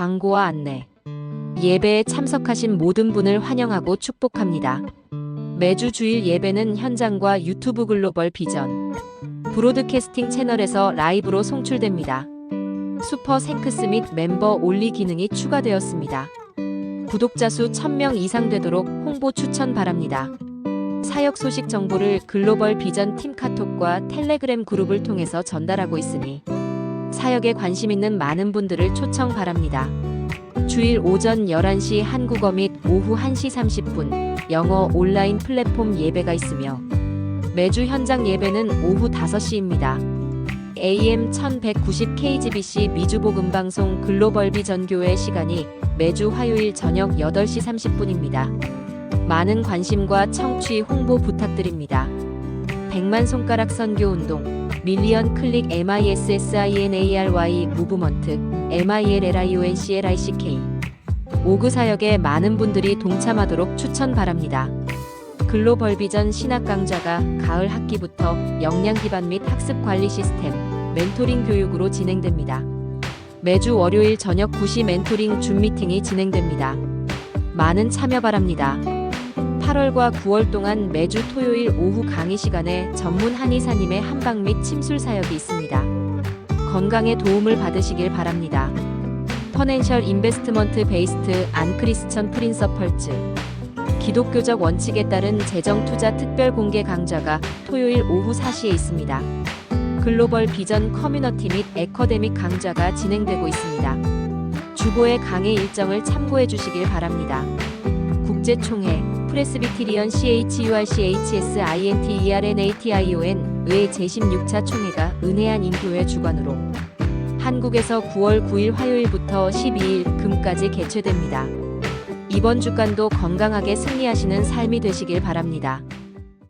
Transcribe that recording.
광고와 안내. 예배에 참석하신 모든 분을 환영하고 축복합니다. 매주 주일 예배는 현장과 유튜브 글로벌 비전, 브로드캐스팅 채널에서 라이브로 송출됩니다. 슈퍼 생크스 및 멤버 올리 기능이 추가되었습니다. 구독자 수 1000명 이상 되도록 홍보 추천 바랍니다. 사역 소식 정보를 글로벌 비전 팀 카톡과 텔레그램 그룹을 통해서 전달하고 있으니 사역에 관심 있는 많은 분들을 초청 바랍니다. 주일 오전 11시 한국어 및 오후 1시 30분 영어 온라인 플랫폼 예배가 있으며 매주 현장 예배는 오후 5시입니다. AM 1190 KGBC 미주복음방송 글로벌 비 전교회 시간이 매주 화요일 저녁 8시 30분입니다. 많은 관심과 청취 홍보 부탁드립니다. 100만 손가락 선교 운동 밀리언 클릭 MISSINARY 무브먼트 MILLIONCLICK 오그 사역에 많은 분들이 동참하도록 추천 바랍니다. 글로벌 비전 신학 강좌가 가을 학기부터 역량 기반 및 학습 관리 시스템, 멘토링 교육으로 진행됩니다. 매주 월요일 저녁 9시 멘토링 줌 미팅이 진행됩니다. 많은 참여 바랍니다. 8월과 9월 동안 매주 토요일 오후 강의 시간에 전문 한의사님의 한방 및 침술 사역이 있습니다. 건강에 도움을 받으시길 바랍니다. 퍼넨셜 인베스트먼트 베이스트 안 크리스천 프린서펄츠 기독교적 원칙에 따른 재정 투자 특별 공개 강좌가 토요일 오후 4시에 있습니다. 글로벌 비전 커뮤너티 및 에커데믹 강좌가 진행되고 있습니다. 주보의 강의 일정을 참고해 주시길 바랍니다. 국제총회 프레스비티리언 CHURCHSINTERNATION 의 제16차 총회가 은혜한 인교회 주관으로 한국에서 9월 9일 화요일부터 12일 금까지 개최됩니다. 이번 주간도 건강하게 승리하시는 삶이 되시길 바랍니다.